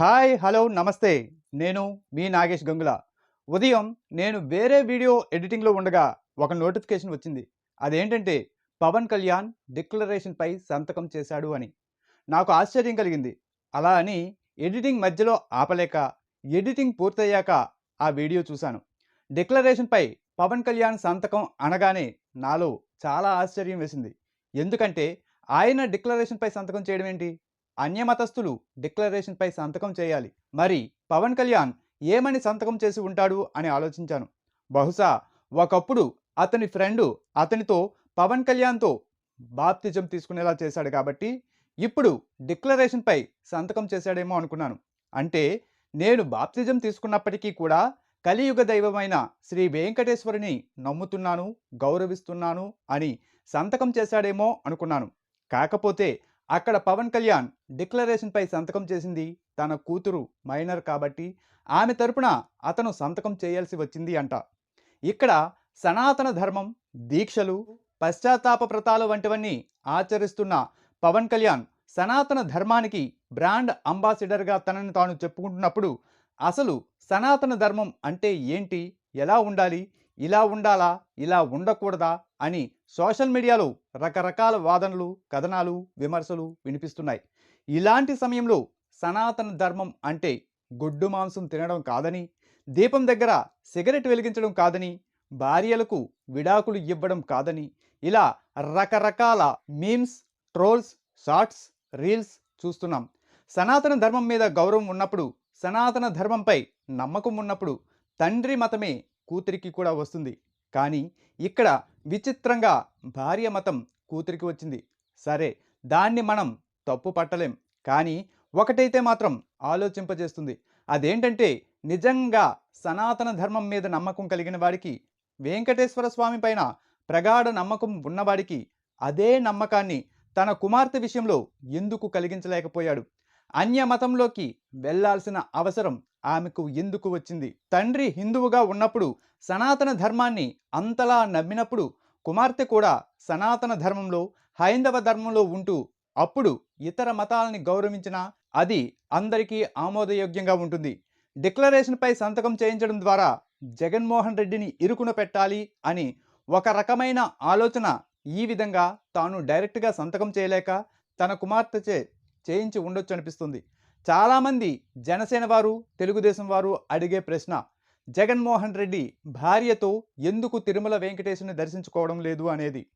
Hi hello నమస్తే. నేను మీ నాగేష్ గంగుల. ఉదయం నేను వేరే వీడియో ఎడిటింగ్లో ఉండగా ఒక నోటిఫికేషన్ వచ్చింది. అదేంటంటే పవన్ కళ్యాణ్ డిక్లరేషన్పై సంతకం చేశాడు అని. నాకు ఆశ్చర్యం కలిగింది. అలా అని ఎడిటింగ్ మధ్యలో ఆపలేక ఎడిటింగ్ పూర్తయ్యాక ఆ వీడియో చూశాను. డిక్లరేషన్పై పవన్ కళ్యాణ్ సంతకం అనగానే నాలో చాలా ఆశ్చర్యం వేసింది. ఎందుకంటే ఆయన డిక్లరేషన్పై సంతకం చేయడం ఏంటి? అన్యమతస్థులు డిక్లరేషన్పై సంతకం చేయాలి. మరి పవన్ కళ్యాణ్ ఏమని సంతకం చేసి ఉంటాడు అని ఆలోచించాను. బహుశా ఒకప్పుడు అతని ఫ్రెండు అతనితో పవన్ కళ్యాణ్తో బాప్తిజం తీసుకునేలా చేశాడు కాబట్టి ఇప్పుడు డిక్లరేషన్పై సంతకం చేశాడేమో అనుకున్నాను. అంటే నేను బాప్తిజం తీసుకున్నప్పటికీ కూడా కలియుగ దైవమైన శ్రీ వెంకటేశ్వరుని నమ్ముతున్నాను గౌరవిస్తున్నాను అని సంతకం చేశాడేమో అనుకున్నాను. కాకపోతే అక్కడ పవన్ కళ్యాణ్ డిక్లరేషన్పై సంతకం చేసింది తన కూతురు మైనర్ కాబట్టి ఆమె తరపున అతను సంతకం చేయాల్సి వచ్చింది అంట. ఇక్కడ సనాతన ధర్మం దీక్షలు పశ్చాత్తాప వ్రతాలు వంటివన్నీ ఆచరిస్తున్న పవన్ కళ్యాణ్ సనాతన ధర్మానికి బ్రాండ్ అంబాసిడర్గా తనని తాను చెప్పుకుంటున్నప్పుడు అసలు సనాతన ధర్మం అంటే ఏంటి? ఎలా ఉండాలి? ఇలా ఉండాలా? ఇలా ఉండకూడదా? అని సోషల్ మీడియాలో రకరకాల వాదనలు కథనాలు విమర్శలు వినిపిస్తున్నాయి. ఇలాంటి సమయంలో సనాతన ధర్మం అంటే గొడ్డు మాంసం తినడం కాదని దీపం దగ్గర సిగరెట్ వెలిగించడం కాదని భార్యలకు విడాకులు ఇవ్వడం కాదని ఇలా రకరకాల మీమ్స్ ట్రోల్స్ షార్ట్స్ రీల్స్ చూస్తున్నాం. సనాతన ధర్మం మీద గౌరవం ఉన్నప్పుడు సనాతన ధర్మంపై నమ్మకం ఉన్నప్పుడు తండ్రి మతమే కూతురికి కూడా వస్తుంది. కానీ ఇక్కడ విచిత్రంగా భార్య మతం కూతురికి వచ్చింది. సరే దాన్ని మనం తప్పు పట్టలేం. కానీ ఒకటైతే మాత్రం ఆలోచింపజేస్తుంది. అదేంటంటే నిజంగా సనాతన ధర్మం మీద నమ్మకం కలిగిన వాడికి వెంకటేశ్వర స్వామి పైన ప్రగాఢ నమ్మకం ఉన్నవాడికి అదే నమ్మకాన్ని తన కుమార్తె విషయంలో ఎందుకు కలిగించలేకపోయాడు? అన్య మతంలోకి వెళ్ళాల్సిన అవసరం ఆమెకు ఎందుకు వచ్చింది? తండ్రి హిందువుగా ఉన్నప్పుడు సనాతన ధర్మాన్ని అంతలా నమ్మినప్పుడు కుమార్తె కూడా సనాతన ధర్మంలో హైందవ ధర్మంలో ఉంటూ అప్పుడు ఇతర మతాలని గౌరవించినా అది అందరికీ ఆమోదయోగ్యంగా ఉంటుంది. డిక్లరేషన్పై సంతకం చేయించడం ద్వారా జగన్మోహన్ రెడ్డిని ఇరుకున పెట్టాలి అని ఒక రకమైన ఆలోచన ఈ విధంగా తాను డైరెక్ట్గా సంతకం చేయలేక తన కుమార్తెచే చేయించి ఉండొచ్చు అనిపిస్తుంది. చాలామంది జనసేన వారు తెలుగుదేశం వారు అడిగే ప్రశ్న జగన్మోహన్ రెడ్డి భార్యతో ఎందుకు తిరుమల వెంకటేశ్వరుని దర్శించుకోవడం లేదు అనేది.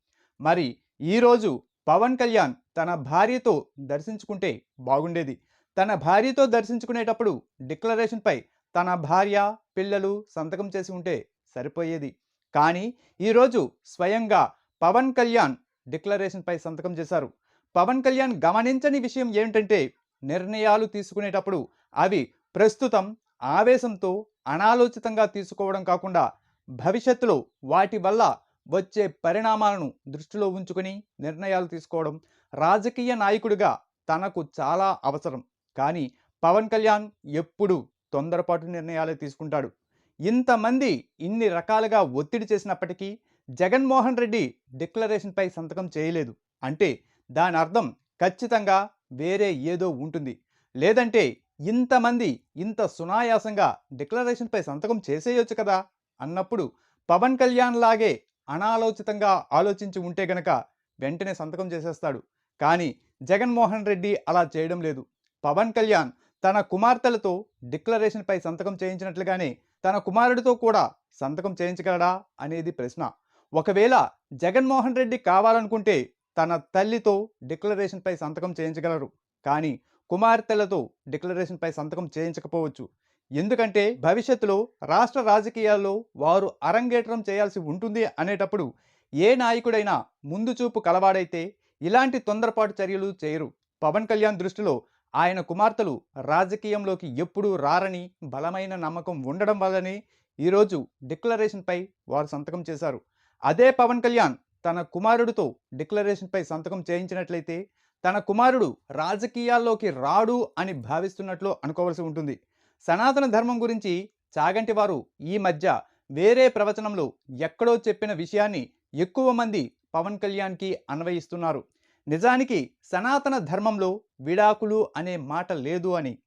మరి ఈరోజు పవన్ కళ్యాణ్ తన భార్యతో దర్శించుకుంటే బాగుండేది. తన భార్యతో దర్శించుకునేటప్పుడు డిక్లరేషన్పై తన భార్య పిల్లలు సంతకం చేసి ఉంటే సరిపోయేది. కానీ ఈరోజు స్వయంగా పవన్ కళ్యాణ్ డిక్లరేషన్పై సంతకం చేశారు. పవన్ కళ్యాణ్ గమనించని విషయం ఏంటంటే నిర్ణయాలు తీసుకునేటప్పుడు అవి ప్రస్తుతం ఆవేశంతో అనాలోచితంగా తీసుకోవడం కాకుండా భవిష్యత్తులో వాటి వల్ల వచ్చే పరిణామాలను దృష్టిలో ఉంచుకొని నిర్ణయాలు తీసుకోవడం రాజకీయ నాయకుడిగా తనకు చాలా అవసరం. కానీ పవన్ కళ్యాణ్ ఎప్పుడు తొందరపాటు నిర్ణయాలే తీసుకుంటాడు. ఇంతమంది ఇన్ని రకాలుగా ఒత్తిడి చేసినప్పటికీ జగన్మోహన్ రెడ్డి డిక్లరేషన్పై సంతకం చేయలేదు. అంటే దాని అర్థం ఖచ్చితంగా వేరే ఏదో ఉంటుంది. లేదంటే ఇంతమంది ఇంత సునాయాసంగా డిక్లరేషన్పై సంతకం చేసేయొచ్చు కదా? అన్నప్పుడు పవన్ కళ్యాణ్ లాగే అనాలోచితంగా ఆలోచించి ఉంటే గనక వెంటనే సంతకం చేసేస్తాడు. కానీ జగన్మోహన్ రెడ్డి అలా చేయడం లేదు. పవన్ కళ్యాణ్ తన కుమార్తెలతో డిక్లరేషన్పై సంతకం చేయించినట్లుగానే తన కుమారుడితో కూడా సంతకం చేయించగలడా అనేది ప్రశ్న. ఒకవేళ జగన్మోహన్ రెడ్డి కావాలనుకుంటే తన తల్లితో డిక్లరేషన్పై సంతకం చేయించగలరు. కానీ కుమార్తెలతో డిక్లరేషన్పై సంతకం చేయించకపోవచ్చు. ఎందుకంటే భవిష్యత్తులో రాష్ట్ర రాజకీయాల్లో వారు అరంగేట్రం చేయాల్సి ఉంటుంది అనేటప్పుడు ఏ నాయకుడైనా ముందు చూపు కలవాడైతే ఇలాంటి తొందరపాటు చర్యలు చేయరు. పవన్ కళ్యాణ్ దృష్టిలో ఆయన కుమార్తెలు రాజకీయంలోకి ఎప్పుడూ రారని బలమైన నమ్మకం ఉండడం వల్లనే ఈరోజు డిక్లరేషన్పై వారు సంతకం చేశారు. అదే పవన్ కళ్యాణ్ తన కుమారుడితో డిక్లరేషన్పై సంతకం చేయించినట్లయితే తన కుమారుడు రాజకీయాల్లోకి రాడు అని భావిస్తున్నట్లు అనుకోవలసి ఉంటుంది. సనాతన ధర్మం గురించి చాగంటి వారు ఈ మధ్య వేరే ప్రవచనంలో ఎక్కడో చెప్పిన విషయాన్ని ఎక్కువ మంది పవన్ కళ్యాణ్కి అన్వయిస్తున్నారు. నిజానికి సనాతన ధర్మంలో విడాకులు అనే మాట లేదు అని.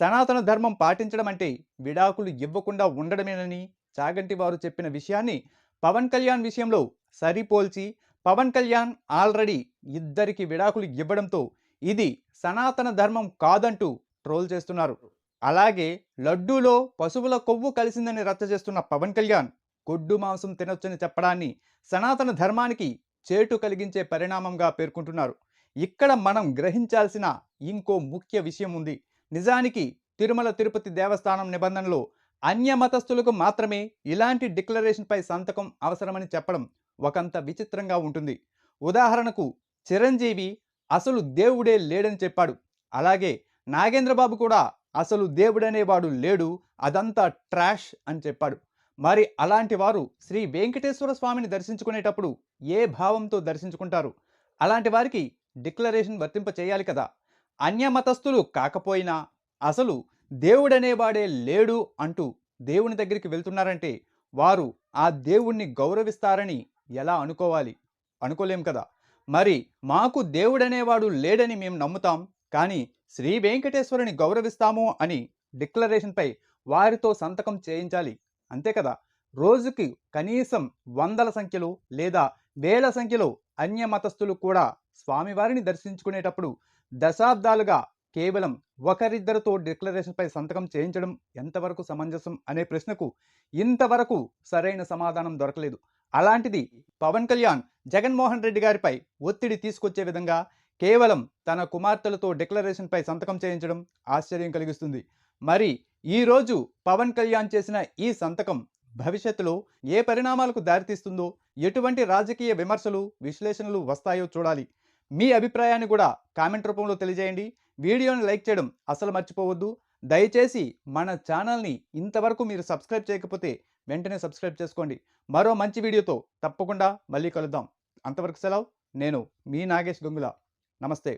సనాతన ధర్మం పాటించడం అంటే విడాకులు ఇవ్వకుండా ఉండడమేనని చాగంటి వారు చెప్పిన విషయాన్ని పవన్ కళ్యాణ్ విషయంలో సరిపోల్చి పవన్ కళ్యాణ్ ఆల్రెడీ ఇద్దరికి విడాకులు ఇవ్వడంతో ఇది సనాతన ధర్మం కాదంటూ ట్రోల్ చేస్తున్నారు. అలాగే లడ్డూలో పశువుల కొవ్వు కలిసిందని రచ్చ చేస్తున్న పవన్ కళ్యాణ్ గొడ్డు మాంసం తినొచ్చని చెప్పడాన్ని సనాతన ధర్మానికి చేటు కలిగించే పరిణామంగా పేర్కొంటున్నారు. ఇక్కడ మనం గ్రహించాల్సిన ఇంకో ముఖ్య విషయం ఉంది. నిజానికి తిరుమల తిరుపతి దేవస్థానం నిబంధనలో అన్య మతస్థులకు మాత్రమే ఇలాంటి డిక్లరేషన్పై సంతకం అవసరమని చెప్పడం ఒకంత విచిత్రంగా ఉంటుంది. ఉదాహరణకు చిరంజీవి అసలు దేవుడే లేడని చెప్పాడు. అలాగే నాగేంద్రబాబు కూడా అసలు దేవుడనేవాడు లేడు అదంతా ట్రాష్ అని చెప్పాడు. మరి అలాంటి వారు శ్రీ వెంకటేశ్వర స్వామిని దర్శించుకునేటప్పుడు ఏ భావంతో దర్శించుకుంటారు? అలాంటి వారికి డిక్లరేషన్ వర్తింప చేయాలి కదా. అన్యమతస్థులు కాకపోయినా అసలు దేవుడనేవాడే లేడు అంటూ దేవుని దగ్గరికి వెళ్తున్నారంటే వారు ఆ దేవుణ్ణి గౌరవిస్తారని ఎలా అనుకోవాలి? అనుకోలేం కదా? మరి మాకు దేవుడనేవాడు లేడని మేము నమ్ముతాం కానీ శ్రీ వెంకటేశ్వరుని గౌరవిస్తాము అని డిక్లరేషన్పై వారితో సంతకం చేయించాలి. అంతే కదా? రోజుకి కనీసం వందల సంఖ్యలో లేదా వేల సంఖ్యలో అన్య మతస్థులు కూడా స్వామివారిని దర్శించుకునేటప్పుడు దశాబ్దాలుగా కేవలం ఒకరిద్దరితో డిక్లరేషన్పై సంతకం చేయించడం ఎంతవరకు సమంజసం అనే ప్రశ్నకు ఇంతవరకు సరైన సమాధానం దొరకలేదు. అలాంటిది పవన్ కళ్యాణ్ జగన్మోహన్ రెడ్డి గారిపై ఒత్తిడి తీసుకొచ్చే విధంగా కేవలం తన కుమార్తెలతో డిక్లరేషన్పై సంతకం చేయించడం ఆశ్చర్యం కలిగిస్తుంది. మరి ఈరోజు పవన్ కళ్యాణ్ చేసిన ఈ సంతకం భవిష్యత్తులో ఏ పరిణామాలకు దారితీస్తుందో ఎటువంటి రాజకీయ విమర్శలు విశ్లేషణలు వస్తాయో చూడాలి. మీ అభిప్రాయాన్ని కూడా కామెంట్ రూపంలో తెలియజేయండి. వీడియోని లైక్ చేయడం అసలు మర్చిపోవద్దు. దయచేసి మన ఛానల్ని ఇంతవరకు మీరు సబ్స్క్రైబ్ చేయకపోతే వెంటనే సబ్స్క్రైబ్ చేసుకోండి. మరో మంచి వీడియోతో తప్పకుండా మళ్ళీ కలుద్దాం. అంతవరకు సెలవు. నేను మీ నాగేష్ గంగుల. నమస్తే.